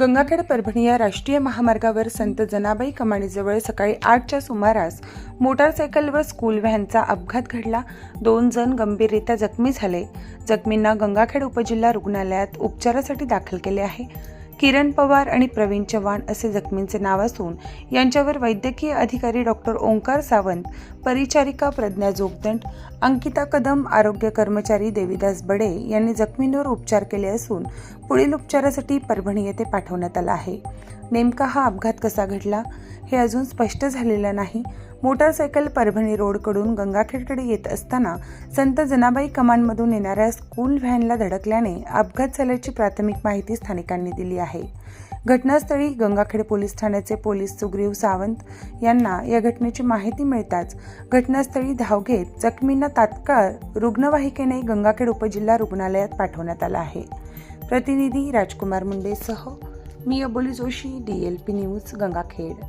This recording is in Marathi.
गंगाखेड परभणी या राष्ट्रीय महामार्गावर संत जनाबाई कमानीजवळ सकाळी आठच्या सुमारास मोटारसायकलवर स्कूल व्हॅनचा अपघात घडला. दोन जण गंभीररित्या जखमी झाले. जखमींना गंगाखेड उपजिल्हा रुग्णालयात उपचारासाठी दाखल केले आहे. किरण पवार आणि प्रवीण चव्हाण असे जखमींचे नाव असून यांच्यावर वैद्यकीय अधिकारी डॉक्टर ओंकार सावंत परिचारिका प्रज्ञा जोगदंड अंकिता कदम आरोग्य कर्मचारी देवीदास बडे यांनी जखमींवर उपचार केले असून पुढील उपचारासाठी परभणी येथे पाठवण्यात आला आहे. नेमका हा अपघात कसा घडला हे अजून स्पष्ट झालेलं नाही. मोटारसायकल परभणी रोडकडून गंगाखेडकडे येत असताना संत जनाबाई कमानमधून येणाऱ्या स्कूल व्हॅनला धडकल्याने अपघात झाल्याची प्राथमिक माहिती स्थानिकांनी दिली आहे. घटनास्थळी गंगाखेड पोलीस ठाण्याचे पोलीस सुग्रीव सावंत यांना या घटनेची माहिती मिळताच घटनास्थळी धाव घेत जखमींना तात्काळ रुग्णवाहिकेने गंगाखेड उपजिल्हा रुग्णालयात पाठवण्यात आलं आहे. प्रतिनिधी राजकुमार मुंडेसह मी Aboli Joshi D L P news Gangakhed.